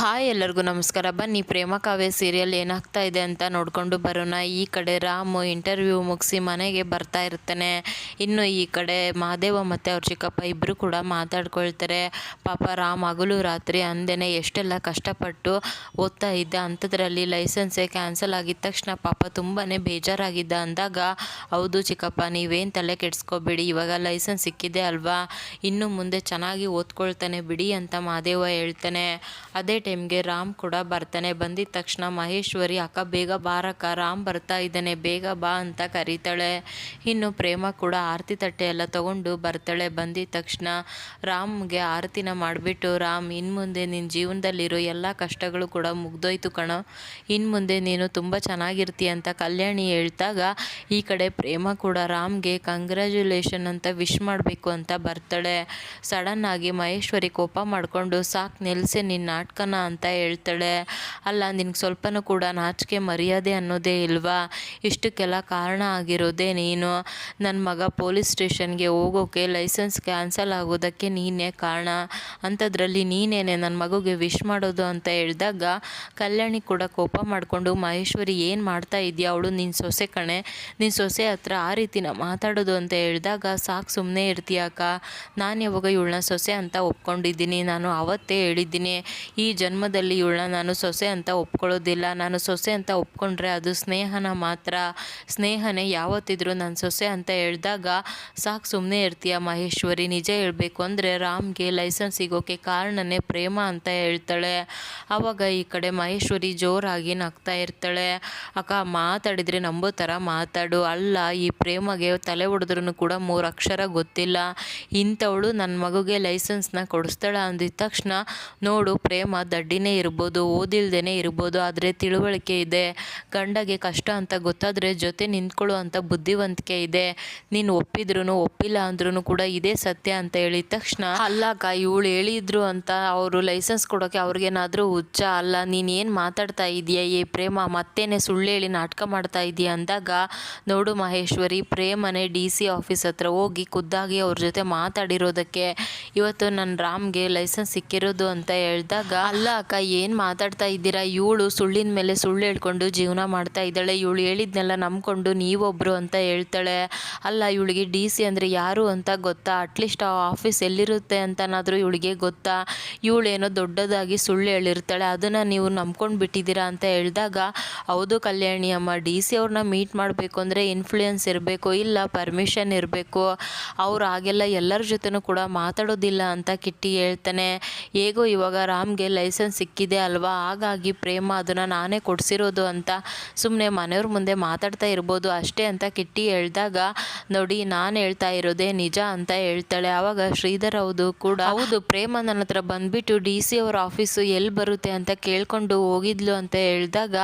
Hi ಎಲ್ಲರಿಗೂ ನಮಸ್ಕಾರ. ಬನ್ನಿ, ಪ್ರೇಮ ಕಾವ್ಯ ಸೀರಿಯಲ್ ಏನಾಗ್ತಾ ಇದೆ ಅಂತ ನೋಡಿಕೊಂಡು ಬರೋಣ. ಈ ಕಡೆ ರಾಮು ಇಂಟರ್ವ್ಯೂ ಮುಗಿಸಿ ಮನೆಗೆ ಬರ್ತಾ ಇರ್ತಾನೆ. ಇನ್ನು ಈ ಕಡೆ ಮಹಾದೇವ ಮತ್ತು ಅವ್ರ ಚಿಕ್ಕಪ್ಪ ಇಬ್ಬರು ಕೂಡ ಮಾತಾಡ್ಕೊಳ್ತಾರೆ. ಪಾಪ ರಾಮ್ ಹಗಲು ರಾತ್ರಿ ಅಂದೇನೆ ಎಷ್ಟೆಲ್ಲ ಕಷ್ಟಪಟ್ಟು ಓದ್ತಾ ಇದ್ದ ಅಂಥದ್ರಲ್ಲಿ ಲೈಸೆನ್ಸೇ ಕ್ಯಾನ್ಸಲ್ ಆಗಿದ ತಕ್ಷಣ ಪಾಪ ತುಂಬಾ ಬೇಜಾರಾಗಿದ್ದ ಅಂದಾಗ, ಹೌದು ಚಿಕ್ಕಪ್ಪ, ನೀವೇನು ತಲೆ ಕೆಡಿಸ್ಕೋಬೇಡಿ, ಇವಾಗ ಲೈಸೆನ್ಸ್ ಸಿಕ್ಕಿದೆ ಅಲ್ವಾ? ಇನ್ನು ಮುಂದೆ ಚೆನ್ನಾಗಿ ಓದ್ಕೊಳ್ತಾನೆ ಬಿಡಿ ಅಂತ ಮಹಾದೇವ ಹೇಳ್ತಾನೆ. ಅದೇ ಟೈಮ್ಗೆ ರಾಮ್ ಕೂಡ ಬರ್ತಾನೆ. ಬಂದಿದ ತಕ್ಷಣ ಮಹೇಶ್ವರಿ, ಅಕ್ಕ, ಬೇಗ ಬಾರಕ್ಕ, ರಾಮ್ ಬರ್ತಾ ಇದ್ದಾನೆ, ಬೇಗ ಬಾ ಅಂತ ಕರೀತಾಳೆ. ಇನ್ನು ಪ್ರೇಮ ಕೂಡ ಆರತಿ ತಟ್ಟೆ ಎಲ್ಲ ತಗೊಂಡು ಬರ್ತಾಳೆ. ಬಂದಿದ ತಕ್ಷಣ ರಾಮ್ಗೆ ಆರತಿನ ಮಾಡಿಬಿಟ್ಟು, ರಾಮ್ ಇನ್ನು ಮುಂದೆ ನಿನ್ನ ಜೀವನದಲ್ಲಿರೋ ಎಲ್ಲ ಕಷ್ಟಗಳು ಕೂಡ ಮುಗ್ದೋಯ್ತು ಕಣ. ಇನ್ನು ಮುಂದೆ ನೀನು ತುಂಬ ಚೆನ್ನಾಗಿರ್ತೀಯ ಅಂತ ಕಲ್ಯಾಣಿ ಹೇಳ್ತಾಗ, ಈ ಕಡೆ ಪ್ರೇಮ ಕೂಡ ರಾಮ್ಗೆ ಕಂಗ್ರ್ಯಾಚುಲೇಷನ್ ಅಂತ ವಿಶ್ ಮಾಡಬೇಕು ಅಂತ ಬರ್ತಾಳೆ. ಸಡನ್ನಾಗಿ ಮಹೇಶ್ವರಿ ಕೋಪ ಮಾಡಿಕೊಂಡು, ಸಾಕು ನಿಲ್ಲಿಸಿ ನಿನ್ನ ನಾಟಕನ ಅಂತ ಹೇಳ್ತಾಳೆ. ಅಲ್ಲ, ನಿನಗೆ ಸ್ವಲ್ಪನೂ ಕೂಡ ನಾಚಿಕೆ, ಮರ್ಯಾದೆ ಅನ್ನೋದೇ ಇಲ್ವಾ? ಇಷ್ಟಕ್ಕೆಲ್ಲ ಕಾರಣ ಆಗಿರೋದೆ ನೀನು. ನನ್ನ ಮಗ ಪೊಲೀಸ್ ಸ್ಟೇಷನ್ಗೆ ಹೋಗೋಕೆ ಲೈಸೆನ್ಸ್ ಕ್ಯಾನ್ಸಲ್ ಆಗೋದಕ್ಕೆ ನೀನೇ ಕಾರಣ. ಅಂಥದ್ರಲ್ಲಿ ನೀನೇನೆ ನನ್ನ ಮಗುಗೆ ವಿಶ್ ಮಾಡೋದು ಅಂತ ಹೇಳಿದಾಗ ಕಲ್ಯಾಣಿ ಕೂಡ ಕೋಪ ಮಾಡಿಕೊಂಡು, ಮಹೇಶ್ವರಿ, ಏನು ಮಾಡ್ತಾ ಇದೆಯಾ? ಅವಳು ನಿನ್ನ ಸೊಸೆ ಕಣೆ. ನಿನ್ನ ಸೊಸೆ ಹತ್ರ ಆ ರೀತಿನ ಮಾತಾಡೋದು ಅಂತ ಹೇಳಿದಾಗ ಸಾಕು ಸುಮ್ಮನೆ ಇರ್ತೀಯಾಕ ನಾನು ಯಾವಾಗ ಇವಳನ್ನ ಸೊಸೆ ಅಂತ ಒಪ್ಕೊಂಡಿದ್ದೀನಿ. ನಾನು ಅವತ್ತೇ ಹೇಳಿದ್ದೀನಿ. ಈ ಜನ್ಮದಲ್ಲಿ ಇವಳನ್ನ ನಾನು ಸೊಸೆ ಅಂತ ಒಪ್ಕೊಳ್ಳೋದಿಲ್ಲ. ನಾನು ಸೊಸೆ ಅಂತ ಒಪ್ಕೊಂಡ್ರೆ ಅದು ಸ್ನೇಹನ ಮಾತ್ರ. ಸ್ನೇಹನೇ ಯಾವತ್ತಿದ್ರು ನಾನು ಸೊಸೆ ಅಂತ ಹೇಳಿದಾಗ, ಸಾಕು ಸುಮ್ಮನೆ ಇರ್ತೀಯ ಮಹೇಶ್ವರಿ, ನಿಜ ಹೇಳಬೇಕು ಅಂದರೆ ರಾಮ್ಗೆ ಲೈಸೆನ್ಸ್ ಸಿಗೋಕ್ಕೆ ಕಾರಣನೇ ಪ್ರೇಮ ಅಂತ ಹೇಳ್ತಾಳೆ. ಆವಾಗ ಈ ಕಡೆ ಮಹೇಶ್ವರಿ ಜೋರಾಗಿ ನಗ್ತಾ ಇರ್ತಾಳೆ. ಅಕ್ಕ, ಮಾತಾಡಿದರೆ ನಂಬೋ ಥರ ಮಾತಾಡು. ಅಲ್ಲ, ಈ ಪ್ರೇಮಗೆ ತಲೆ ಹೊಡೆದ್ರೂ ಕೂಡ ಮೂರು ಅಕ್ಷರ ಗೊತ್ತಿಲ್ಲ. ಇಂಥವಳು ನನ್ನ ಮಗುಗೆ ಲೈಸೆನ್ಸ್ನ ಕೊಡಿಸ್ತಾಳೆ ಅಂದಿದ ತಕ್ಷಣ, ನೋಡು ಪ್ರೇಮ ದಡ್ಡಿನೇ ಇರ್ಬೋದು ಓದಿಲ್ದೇ ಇರ್ಬೋದು ಆದರೆ ತಿಳುವಳಿಕೆ ಇದೆ ಗಂಡಗೆ ಕಷ್ಟ ಅಂತ ಗೊತ್ತಾದರೆ ಜೊತೆ ನಿಂತ್ಕೊಳ್ಳೋ ಅಂತ ಬುದ್ಧಿವಂತಿಕೆ ಇದೆ ನೀನು ಒಪ್ಪಿದ್ರು ಒಪ್ಪಿಲ್ಲ ಅಂದ್ರೂ ಕೂಡ ಇದೇ ಸತ್ಯ ಅಂತ ಹೇಳಿದ ತಕ್ಷಣ ಅಲ್ಲಕ್ಕ ಇವಳು ಹೇಳಿದ್ರು ಅಂತ ಅವರು ಲೈಸೆನ್ಸ್ ಕೊಡೋಕ್ಕೆ ಅವ್ರಿಗೇನಾದರೂ ಹುಚ್ಚ ಅಲ್ಲ ನೀನು ಏನು ಮಾತಾಡ್ತಾ ಇದೆಯಾ ಈ ಪ್ರೇಮ ಮತ್ತೇನೆ ಸುಳ್ಳು ಹೇಳಿ ನಾಟಕ ಮಾಡ್ತಾ ಇದೆಯಾ ಅಂದಾಗ ನೋಡು ಮಹೇಶ್ವರಿ ಪ್ರೇಮನೆ ಡಿ ಸಿ ಆಫೀಸ್ ಹತ್ರ ಹೋಗಿ ಖುದ್ದಾಗಿ ಅವ್ರ ಜೊತೆ ಮಾತಾಡಿರೋದಕ್ಕೆ ಇವತ್ತು ನನ್ನ ರಾಮ್ಗೆ ಲೈಸೆನ್ಸ್ ಸಿಕ್ಕಿರೋದು ಅಂತ ಹೇಳಿದಾಗ ಅಲ್ಲ ಅಕ್ಕ, ಏನು ಮಾತಾಡ್ತಾ ಇದ್ದೀರಾ? ಇವಳು ಸುಳ್ಳಿನ ಮೇಲೆ ಸುಳ್ಳು ಹೇಳ್ಕೊಂಡು ಜೀವನ ಮಾಡ್ತಾ ಇದ್ದಾಳೆ. ಇವಳು ಹೇಳಿದ್ನೆಲ್ಲ ನಂಬ್ಕೊಂಡು ನೀವೊಬ್ಬರು ಅಂತ ಹೇಳ್ತಾಳೆ. ಅಲ್ಲ, ಇವಳಿಗೆ ಡಿ ಸಿ ಅಂದರೆ ಯಾರು ಅಂತ ಗೊತ್ತಾ? ಅಟ್ಲೀಸ್ಟ್ ಆ ಆಫೀಸ್ ಎಲ್ಲಿರುತ್ತೆ ಅಂತನಾದರೂ ಇವಳಿಗೆ ಗೊತ್ತಾ? ಇವಳೇನೋ ದೊಡ್ಡದಾಗಿ ಸುಳ್ಳು ಹೇಳಿರ್ತಾಳೆ. ಅದನ್ನು ನೀವು ನಂಬ್ಕೊಂಡು ಬಿಟ್ಟಿದ್ದೀರಾ? ಅಂತ ಹೇಳಿದಾಗ, ಹೌದು ಕಲ್ಯಾಣಿ ಅಮ್ಮ, ಡಿ ಸಿ ಅವ್ರನ್ನ ಮೀಟ್ ಮಾಡಬೇಕು ಅಂದರೆ ಇನ್ಫ್ಲೂಯೆನ್ಸ್ ಇರಬೇಕು, ಇಲ್ಲ ಪರ್ಮಿಷನ್ ಇರಬೇಕು. ಅವ್ರು ಹಾಗೆಲ್ಲ ಎಲ್ಲರ ಜೊತೆನೂ ಕೂಡ ಮಾತಾಡೋದಿಲ್ಲ, ಅಂತ ಕಿಟ್ಟಿ ಹೇಳ್ತಾನೆ. ಹೇಗೋ ಇವಾಗ ರಾಮ್ಗೆ ಲೈಸೆನ್ಸ್ ಸಿಕ್ಕಿದೆ ಅಲ್ವಾ? ಹಾಗಾಗಿ ಪ್ರೇಮ ಅದನ್ನು ನಾನೇ ಕೊಡಿಸಿರೋದು ಅಂತ ಸುಮ್ಮನೆ ಮನೆಯವ್ರ ಮುಂದೆ ಮಾತಾಡ್ತಾ ಇರ್ಬೋದು. ಅಷ್ಟೇ ಅಂತ ಕಿಟ್ಟಿ ಹೇಳಿದಾಗ, ನೋಡಿ, ನಾನು ಹೇಳ್ತಾ ಇರೋದೇ ನಿಜ ಅಂತ ಹೇಳ್ತಾಳೆ. ಆವಾಗ ಶ್ರೀಧರ್ ಅವರು ಕೂಡ ಹೌದು, ಪ್ರೇಮ ನನ್ನ ಹತ್ರ ಬಂದ್ಬಿಟ್ಟು ಡಿ ಸಿ ಅವ್ರ ಆಫೀಸು ಎಲ್ಲಿ ಬರುತ್ತೆ ಅಂತ ಕೇಳಿಕೊಂಡು ಹೋಗಿದ್ಲು ಅಂತ ಹೇಳಿದಾಗ,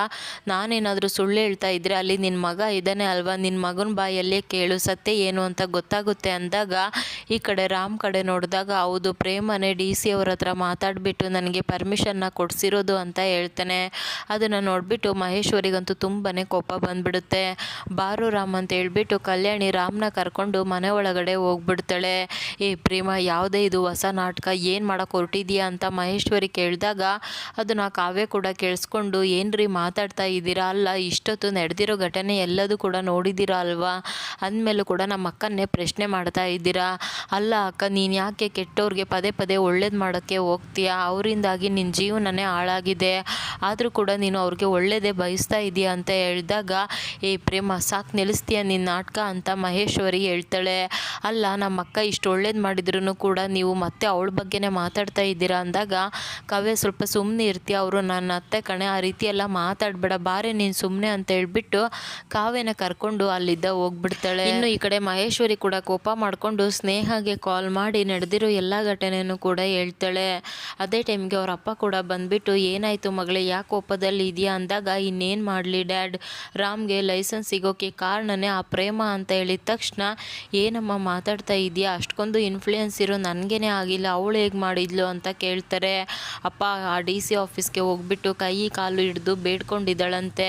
ನಾನೇನಾದರೂ ಸುಳ್ಳು ಹೇಳ್ತಾ ಇದ್ರೆ ಅಲ್ಲಿ ನಿನ್ನ ಮಗ ಇದ್ದಾನೆ ಅಲ್ವಾ? ನಿನ್ನ ಮಗನ ಬಾಯಲ್ಲೇ ಕೇಳು, ಸತ್ಯ ಏನು ಅಂತ ಗೊತ್ತಾಗುತ್ತೆ ಅಂದಾಗ, ಈ ಕಡೆ ರಾಮ್ ಕಡೆ ನೋಡಿದಾಗ, ಹೌದು, ಪ್ರೇಮನೇ ಡಿ ಸಿ ಅವ್ರ ಹತ್ರ ಮಾತಾಡಿಬಿಟ್ಟು ನನಗೆ ಪರ್ಮಿಷನ್ನ ಕೊಡಿಸಿರೋದು ಅಂತ ಹೇಳ್ತಾನೆ. ಅದನ್ನು ನೋಡಿಬಿಟ್ಟು ಮಹೇಶ್ವರಿಗಂತೂ ತುಂಬಾ ಕೋಪ ಬಂದ್ಬಿಡುತ್ತೆ. ಬಾರು ರಾಮ್ ಅಂತ ಹೇಳಿಬಿಟ್ಟು ಕಲ್ಯಾಣಿ ರಾಮ್ನ ಕರ್ಕೊಂಡು ಮನೆ ಒಳಗಡೆ ಹೋಗ್ಬಿಡ್ತಾಳೆ. ಏ ಪ್ರೇಮ, ಯಾವುದೇ ಇದು ಹೊಸ ನಾಟಕ ಏನು ಮಾಡೋಕೆ ಹೊರಟಿದೆಯಾ ಅಂತ ಮಹೇಶ್ವರಿ ಕೇಳಿದಾಗ ಅದನ್ನು ಕಾವ್ಯ ಕೂಡ ಕೇಳಿಸ್ಕೊಂಡು, ಏನ್ರಿ ಮಾತಾಡ್ತಾ ಇದ್ದೀರಾ? ಅಲ್ಲ, ಇಷ್ಟೊತ್ತು ನಡೆದಿರೋ ಘಟನೆ ಎಲ್ಲದೂ ಕೂಡ ನೋಡಿದ್ದೀರಾ ಅಲ್ವಾ? ಅಂದಮೇಲೂ ಕೂಡ ನಮ್ಮ ಅಕ್ಕನ್ನೇ ಪ್ರಶ್ನೆ ಮಾಡ್ತಾ ಇದ್ದೀರಾ? ಅಲ್ಲ ಅಕ್ಕ, ನೀನು ಯಾಕೆ ಕೆಟ್ಟವ್ರಿಗೆ ಪದೇ ಪದೇ ಒಳ್ಳೇದು ಮಾಡೋಕ್ಕೆ ಹೋಗ್ತೀಯಾ? ಅವರಿಂದಾಗಿ ನಿನ್ನ ಜೀವನನೇ ಹಾಳಾಗಿದೆ. ಆದರೂ ಕೂಡ ನೀನು ಅವ್ರಿಗೆ ಒಳ್ಳೆಯದೇ ಬಯಸ್ತಾ ಇದೀಯ ಅಂತ ಹೇಳಿದಾಗ, ಏ ಪ್ರೇಮ, ಸಾಕು ನಿಲ್ಲಿಸ್ತೀಯ ನಿನ್ನ ನಾಟಕ ಅಂತ ಮಹೇಶ್ವರಿ ಹೇಳ್ತಾಳೆ. ಅಲ್ಲ, ನಮ್ಮ ಅಕ್ಕ ಇಷ್ಟು ಒಳ್ಳೇದು ಮಾಡಿದ್ರು ಕೂಡ ನೀವು ಮತ್ತೆ ಅವಳ ಬಗ್ಗೆನೇ ಮಾತಾಡ್ತಾ ಇದ್ದೀರಾ ಅಂದಾಗ, ಕಾವ್ಯ, ಸ್ವಲ್ಪ ಸುಮ್ಮನೆ ಇರ್ತೀಯ ಅವರು, ನನ್ನ ಅತ್ತೆ ಕಣೆ, ಆ ರೀತಿ ಎಲ್ಲ ಮಾತಾಡಬೇಡ, ಬಾರೆ ನೀನು ಸುಮ್ಮನೆ ಅಂತ ಹೇಳ್ಬಿಟ್ಟು ಕಾವ್ಯನ ಕರ್ಕೊಂಡು ಅಲ್ಲಿದ್ದ ಹೋಗ್ಬಿಡ್ತಾಳೆ. ಇನ್ನು ಈ ಕಡೆ ಮಹೇಶ್ವರಿ ಕೂಡ ಕೋಪ ಮಾಡಿಕೊಂಡು ಸ್ನೇಹಗೆ ಕಾಲ್ ಮಾಡಿ ನಡೆದಿರೋ ಎಲ್ಲ ಘಟನೆಯನ್ನು ಕೂಡ ಹೇಳ್ತಾಳೆ. ಅದೇ ಟೈಮ್ಗೆ ಅವ್ರ ಅಪ್ಪ ಕೂಡ ಬಂದ್ಬಿಟ್ಟು, ಏನಾಯಿತು ಮಗಳೇ, ಯಾಕೆ ಕೋಪದಲ್ಲಿ ಇದೆಯಾ? ಅಂದಾಗ, ಇನ್ನೇನು ಮಾಡಲಿ ಡ್ಯಾಡ್, ರಾಮ್ಗೆ ಲೈಸೆನ್ಸ್ ಸಿಗೋಕ್ಕೆ ಕಾರಣನೇ ಆ ಪ್ರೇಮ ಅಂತ ಹೇಳಿದ ತಕ್ಷಣ, ಏನಮ್ಮ ಮಾತಾಡ್ತಾ ಇದೆಯಾ? ಅಷ್ಟೊಂದು ಇನ್ಫ್ಲೂಯೆನ್ಸ್ ಇರೋ ನನಗೇನೆ ಆಗಿಲ್ಲ, ಅವಳು ಹೇಗೆ ಮಾಡಿದ್ಲು? ಅಂತ ಕೇಳ್ತಾರೆ. ಅಪ್ಪ ಆ ಡಿ ಸಿ ಆಫೀಸ್ಗೆ ಹೋಗ್ಬಿಟ್ಟು ಕೈ ಕಾಲು ಹಿಡಿದು ಬೇಡ್ಕೊಂಡಿದ್ದಾಳಂತೆ.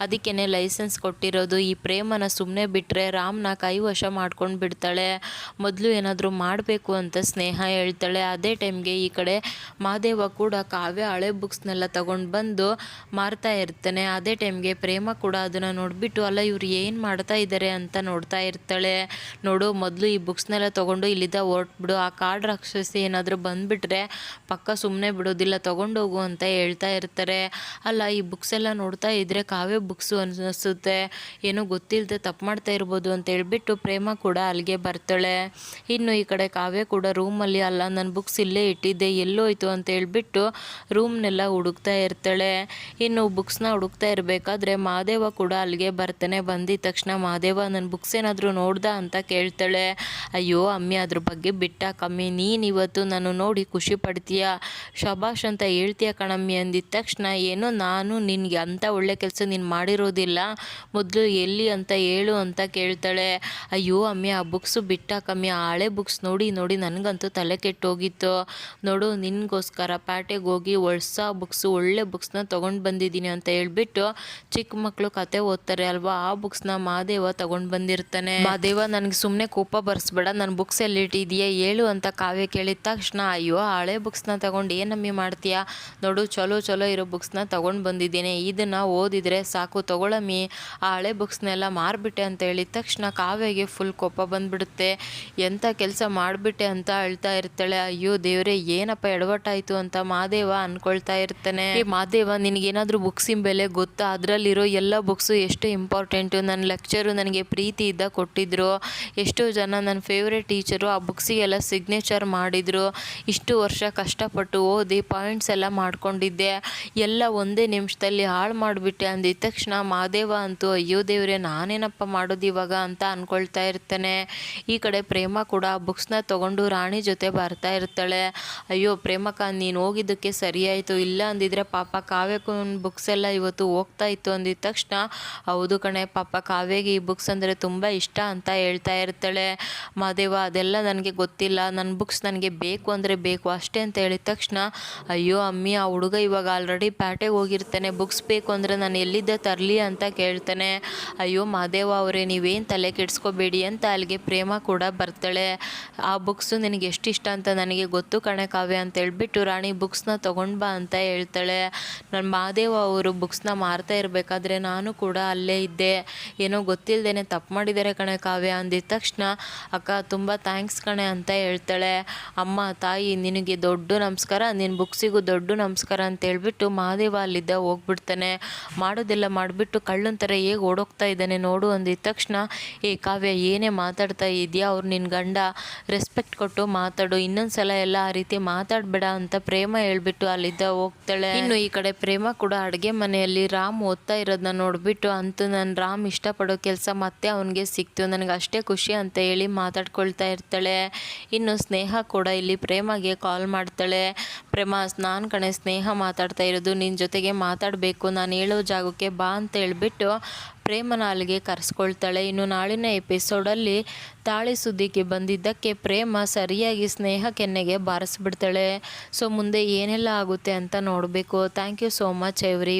ಅದಕ್ಕೇ ಲೈಸೆನ್ಸ್ ಕೊಟ್ಟಿರೋದು. ಈ ಪ್ರೇಮನ ಸುಮ್ಮನೆ ಬಿಟ್ಟರೆ ರಾಮ್ನ ಕೈವಶ ಮಾಡ್ಕೊಂಡು ಬಿಡ್ತಾಳೆ. ಮೊದಲು ಏನಾದರೂ ಮಾಡಬೇಕು ಅಂತ ಸ್ನೇಹ ಹೇಳ್ತಾಳೆ. ಅದೇ ಟೈಮ್ಗೆ ಈ ಕಡೆ ಮಾದೇವ ಕೂಡ ಕಾವ್ಯ ಹಳೆ ಬುಕ್ಸ್ನೆಲ್ಲ ತಗೊಂಡು ಬಂದು ಮಾರ್ತಾ ಇರ್ತಾನೆ. ಅದೇ ಟೈಮ್ಗೆ ಪ್ರೇಮ ಕೂಡ ಅದನ್ನು ನೋಡಿಬಿಟ್ಟು, ಅಲ್ಲ, ಇವ್ರು ಏನು ಮಾಡ್ತಾ ಇದ್ದಾರೆ ಅಂತ ನೋಡ್ತಾ ಇರ್ತಾಳೆ. ನೋಡು, ಮೊದಲು ಈ ಬುಕ್ಸ್ನೆಲ್ಲ ತೊಗೊಂಡು ಇಲ್ಲಿದ್ದ ಹೊರಟ್ಬಿಡು. ಆ ಕಾಡು ರಾಕ್ಷಸಿ ಏನಾದರೂ ಬಂದುಬಿಟ್ರೆ ಪಕ್ಕ ಸುಮ್ಮನೆ ಬಿಡೋದಿಲ್ಲ, ತೊಗೊಂಡೋಗು ಅಂತ ಹೇಳ್ತಾ ಇರ್ತಾರೆ. ಅಲ್ಲ, ಈ ಬುಕ್ಸ್ ಎಲ್ಲ ನೋಡ್ತಾ ಇದ್ದರೆ ಕಾವ್ಯ ಬುಕ್ಸು ಅನ್ನಿಸುತ್ತೆ ಏನೂ ಗೊತ್ತಿಲ್ಲದೆ ತಪ್ಪು ಮಾಡ್ತಾ ಇರ್ಬೋದು ಅಂತ ಹೇಳ್ಬಿಟ್ಟು ಪ್ರೇಮ ಕೂಡ ಅಲ್ಲಿಗೆ ಬರ್ತಾಳೆ. ಇನ್ನು ಈ ಕಡೆ ಕಾವ್ಯ ಕೂಡ ರೂಮಲ್ಲಿ ಅಲ್ಲ ನನ್ನ ಬುಕ್ಸ್ ಇಲ್ಲೇ ಇಟ್ಟಿದ್ದೆ, ಎಲ್ಲೋಯ್ತು ಅಂತ ಹೇಳ್ಬಿಟ್ಟು ರೂಮ್ನೆಲ್ಲ ಹುಡುಕ್ತಾ ಇರ್ತಾಳೆ. ಇನ್ನು ಬುಕ್ಸ್ನ ಹುಡುಕ್ತಾ ಇರಬೇಕಾದ್ರೆ ಮಾದೇವ ಕೂಡ ಅಲ್ಲಿಗೆ ಬರ್ತಾನೆ. ಬಂದಿದ ತಕ್ಷಣ ಮಾದೇವ ನನ್ನ ಬುಕ್ಸ್ ಏನಾದರೂ ನೋಡ್ದ? ಅಂತ ಕೇಳ್ತಾಳೆ. ಅಯ್ಯೋ ಅಮ್ಮಿ, ಅದ್ರ ಬಗ್ಗೆ ಬಿಟ್ಟ ಕಮ್ಮಿ. ನೀನು ಇವತ್ತು ನಾನು ನೋಡಿ ಖುಷಿ ಪಡ್ತೀಯ? ಶಬಾಷ್ ಅಂತ ಹೇಳ್ತೀಯ ಕಣಮ್ಮಿ? ಅಂದಿದ ತಕ್ಷಣ, ಏನೋ ನಾನು ನಿನಗೆ ಅಂಥ ಒಳ್ಳೆ ಕೆಲಸ ನೀನು ಮಾಡಿರೋದಿಲ್ಲ. ಮೊದಲು ಎಲ್ಲಿ ಅಂತ ಹೇಳು ಅಂತ ಕೇಳ್ತಾಳೆ. ಅಯ್ಯೋ ಅಮ್ಮಿ, ಆ ಬುಕ್ಸು ಬಿಟ್ಟ ಕಮ್ಮಿ. ಆ ಹಳೆ ಬುಕ್ಸ್ ನೋಡಿ ನೋಡಿ ನನಗಂತೂ ತಲೆ ಕೆಟ್ಟೋಗಿತ್ತು. ನೋಡು, ನಿನಗೋಸ್ಕರ ಪ್ಯಾಟೆಗೆ ಹೋಗಿ ಹೊಸ ಬುಕ್ಸು ಒಳ್ಳೆ ಬುಕ್ಸ್ನ ತೊಗೊಂಡು ಬಂದಿದ್ದೀನಿ ಅಂತ ಹೇಳ್ಬಿಟ್ಟು ಚಿಕ್ಕ ಮಕ್ಕಳು ಕತೆ ಓದ್ತಾರೆ ಅಲ್ವಾ? ಆ ಬುಕ್ಸ್ನ ಮಾದೇವ ತಗೊಂಡು ಬಂದಿರ್ತಾನೆ. ಮಾದೇವ ನನಗೆ ಸುಮ್ಮನೆ ಕೋಪ ಬರ್ಸ್ಬೇಡ ನನ್ನ ಬುಕ್ಸ್ ಎಲ್ಲಿ ಇಟ್ಟಿದೆಯಾ ಹೇಳು ಅಂತ ಕಾವ್ಯ ಕೇಳಿದ ತಕ್ಷಣ, ಅಯ್ಯೋ ಹಳೆ ಬುಕ್ಸ್ನ ತಗೊಂಡು ಏನಮ್ಮಿ ಮಾಡ್ತೀಯಾ? ನೋಡು, ಚಲೋ ಚಲೋ ಇರೋ ಬುಕ್ಸ್ನ ತಗೊಂಡು ಬಂದಿದ್ದೀನಿ. ಇದನ್ನು ಓದಿದರೆ ಸಾಕು, ತಗೊಳಮ್ಮಿ. ಆ ಹಳೆ ಬುಕ್ಸ್ನೆಲ್ಲ ಮಾರ್ಬಿಟ್ಟೆ ಅಂತ ಹೇಳಿದ ತಕ್ಷಣ ಕಾವ್ಯಗೆ ಫುಲ್ ಕೋಪ ಬಂದ್ಬಿಡುತ್ತೆ. ಎಂಥ ಕೆಲಸ ಮಾಡಿಬಿಟ್ಟೆ ಅಂತ ಅಳ್ತಾ ಇರ್ತಾಳೆ. ಅಯ್ಯೋ, ದೇವರೇ, ಏನಪ್ಪ ಎಡವಟ್ಟಾಯಿತು? ಅಂತ ಮಾದೇವ ಅನ್ಕೊಳ್ತಾ ಇರ್ತಾನೆ. ಈ ನಿನಗೆ ನಿನಗೇನಾದ್ರೂ ಬುಕ್ಸಿನ ಬೆಲೆ ಗೊತ್ತಾ? ಅದರಲ್ಲಿರೋ ಎಲ್ಲ ಬುಕ್ಸು ಎಷ್ಟು ಇಂಪಾರ್ಟೆಂಟು ನನ್ನ ಲೆಕ್ಚರು ನನಗೆ ಪ್ರೀತಿ ಇದ್ದ ಕೊಟ್ಟಿದ್ರು. ಎಷ್ಟೋ ಜನ ನನ್ನ ಫೇವ್ರೆಟ್ ಟೀಚರು ಆ ಬುಕ್ಸಿಗೆಲ್ಲ ಸಿಗ್ನೇಚರ್ ಮಾಡಿದರು. ಇಷ್ಟು ವರ್ಷ ಕಷ್ಟಪಟ್ಟು ಓದಿ ಪಾಯಿಂಟ್ಸ್ ಎಲ್ಲ ಮಾಡ್ಕೊಂಡಿದ್ದೆ. ಎಲ್ಲ ಒಂದೇ ನಿಮಿಷದಲ್ಲಿ ಹಾಳು ಮಾಡಿಬಿಟ್ಟೆ. ಅಂದಿದ ತಕ್ಷಣ ಮಾದೇವ ಅಂತೂ, ಅಯ್ಯೋ ದೇವ್ರೆ, ನಾನೇನಪ್ಪ ಮಾಡೋದು ಇವಾಗ? ಅಂತ ಅನ್ಕೊಳ್ತಾ ಇರ್ತಾನೆ. ಈ ಕಡೆ ಪ್ರೇಮ ಕೂಡ ಆ ಬುಕ್ಸ್ನ ತಗೊಂಡು ರಾಣಿ ಜೊತೆ ಬರ್ತಾ ಇರ್ತಾಳೆ. ಅಯ್ಯೋ ಪ್ರೇಮಕ್ಕ, ನೀನು ಹೋಗಿದ್ದಕ್ಕೆ ಸರಿ ಸರಿಯಾಯಿತು, ಇಲ್ಲ ಅಂದಿದ್ರೆ ಪಾಪ ಕಾವ್ಯಕ್ಕೂ ಬುಕ್ಸ್ ಎಲ್ಲ ಇವತ್ತು ಹೋಗ್ತಾ ಇತ್ತು ಅಂದಿದ ತಕ್ಷಣ, ಹೌದು ಕಣೆ, ಪಾಪ ಕಾವ್ಯಗೆ ಈ ಬುಕ್ಸ್ ಅಂದರೆ ತುಂಬ ಇಷ್ಟ ಅಂತ ಹೇಳ್ತಾ ಇರ್ತಾಳೆ. ಮಾದೇವ ಅದೆಲ್ಲ ನನಗೆ ಗೊತ್ತಿಲ್ಲ ನನ್ನ ಬುಕ್ಸ್ ನನಗೆ ಬೇಕು ಅಂದರೆ ಬೇಕು, ಅಷ್ಟೇ ಅಂತ ಹೇಳಿದ ತಕ್ಷಣ, ಅಯ್ಯೋ ಅಮ್ಮಿ, ಆ ಹುಡುಗ ಇವಾಗ ಆಲ್ರೆಡಿ ಪ್ಯಾಟೆಗೆ ಹೋಗಿರ್ತಾನೆ ಬುಕ್ಸ್ ಬೇಕು ಅಂದರೆ ನಾನು ಎಲ್ಲಿದ್ದ ತರಲಿ ಅಂತ ಕೇಳ್ತಾನೆ. ಅಯ್ಯೋ ಮಾದೇವ ಅವರೇ, ನೀವೇನು ತಲೆ ಕೆಡಿಸ್ಕೋಬೇಡಿ ಅಂತ ಅಲ್ಲಿಗೆ ಪ್ರೇಮ ಕೂಡ ಬರ್ತಾಳೆ. ಆ ಬುಕ್ಸು ನಿನಗೆ ಎಷ್ಟು ಇಷ್ಟ ಅಂತ ನನಗೆ ಗೊತ್ತು ಕಣೆ ಕಾವ್ಯ ಅಂತ ಹೇಳ್ಬಿಟ್ಟು ರಾಣಿ ಬುಕ್ಸ್ನ ತೊಗೊಂಡು ಬಾ ಅಂತ ಹೇಳ್ತಾಳೆ. ನನ್ನ ಮಹಾದೇವ ಅವರು ಬುಕ್ಸ್ನ ಮಾರ್ತಾ ಇರಬೇಕಾದ್ರೆ ನಾನು ಕೂಡ ಅಲ್ಲೇ ಇದ್ದೆ. ಏನೋ ಗೊತ್ತಿಲ್ಲದೇನೆ ತಪ್ಪು ಮಾಡಿದ್ದಾರೆ ಕಣೆ ಕಾವ್ಯ ಅಂದಿದ ತಕ್ಷಣ ಅಕ್ಕ ತುಂಬ ಥ್ಯಾಂಕ್ಸ್ ಕಣೆ ಅಂತ ಹೇಳ್ತಾಳೆ. ಅಮ್ಮ, ತಾಯಿ, ನಿನಗೆ ದೊಡ್ಡ ನಮಸ್ಕಾರ ನಿನ್ನ ಬುಕ್ಸಿಗೂ ದೊಡ್ಡ ನಮಸ್ಕಾರ ಅಂತ ಹೇಳ್ಬಿಟ್ಟು ಮಹಾದೇವ ಅಲ್ಲಿದ್ದ ಹೋಗ್ಬಿಡ್ತಾನೆ. ಮಾಡೋದೆಲ್ಲ ಮಾಡಿಬಿಟ್ಟು ಕಳ್ಳನ ಥರ ಹೇಗೆ ಓಡೋಗ್ತಾ ಇದ್ದಾನೆ ನೋಡು ಅಂದಿದ ತಕ್ಷಣ, ಏ ಕಾವ್ಯ, ಏನೇ ಮಾತಾಡ್ತಾ ಇದೆಯಾ? ಅವ್ರು ನಿನ್ನ ಗಂಡ. ರೆಸ್ಪೆಕ್ಟ್ ಕೊಟ್ಟು ಮಾತಾಡು, ಇನ್ನೊಂದ್ಸಲ ಎಲ್ಲ ಆ ರೀತಿ ಮಾತಾಡಬೇಡ ಅಂತ ಪ್ರೇಮ ಹೇಳ್ಬಿಟ್ಟು ಅಲ್ಲಿದ್ದ ಹೋಗ್ತಾಳೆ. ಇನ್ನು ಈ ಕಡೆ ಪ್ರೇಮ ಕೂಡ ಅಡುಗೆ ಮನೆಯಲ್ಲಿ ರಾಮ್ ಓದ್ತಾ ಇರೋದನ್ನ ನೋಡ್ಬಿಟ್ಟು ಅಂತೂ ನಾನು ರಾಮ್ ಇಷ್ಟಪಡೋ ಕೆಲಸ ಮತ್ತೆ ಅವನಿಗೆ ಸಿಕ್ತು. ನನಗೆ ಅಷ್ಟೇ ಖುಷಿ ಅಂತ ಹೇಳಿ ಮಾತಾಡ್ಕೊಳ್ತಾ ಇರ್ತಾಳೆ. ಇನ್ನು ಸ್ನೇಹ ಕೂಡ ಇಲ್ಲಿ ಪ್ರೇಮಗೆ ಕಾಲ್ ಮಾಡ್ತಾಳೆ. ಪ್ರೇಮ, ನಾನು ಕಣೆ ಸ್ನೇಹ ಮಾತಾಡ್ತಾ ಇರೋದು ನಿನ್ನ ಜೊತೆಗೆ ಮಾತಾಡಬೇಕು, ನಾನು ಹೇಳೋ ಜಾಗಕ್ಕೆ ಬಾ ಅಂತ ಹೇಳ್ಬಿಟ್ಟು ಪ್ರೇಮನ ಅಲ್ಲಿಗೆ ಕರೆಸ್ಕೊಳ್ತಾಳೆ. ಇನ್ನು ನಾಳಿನ ಎಪಿಸೋಡಲ್ಲಿ ತಾಳಿ ಸುದ್ದಿಗೆ ಬಂದಿದ್ದಕ್ಕೆ ಪ್ರೇಮ ಸರಿಯಾಗಿ ಸ್ನೇಹ ಕೆನ್ನೆಗೆ ಬಾರಿಸ್ಬಿಡ್ತಾಳೆ. ಸೊ, ಮುಂದೆ ಏನೆಲ್ಲ ಆಗುತ್ತೆ ಅಂತ ನೋಡಬೇಕು. Thank you so much every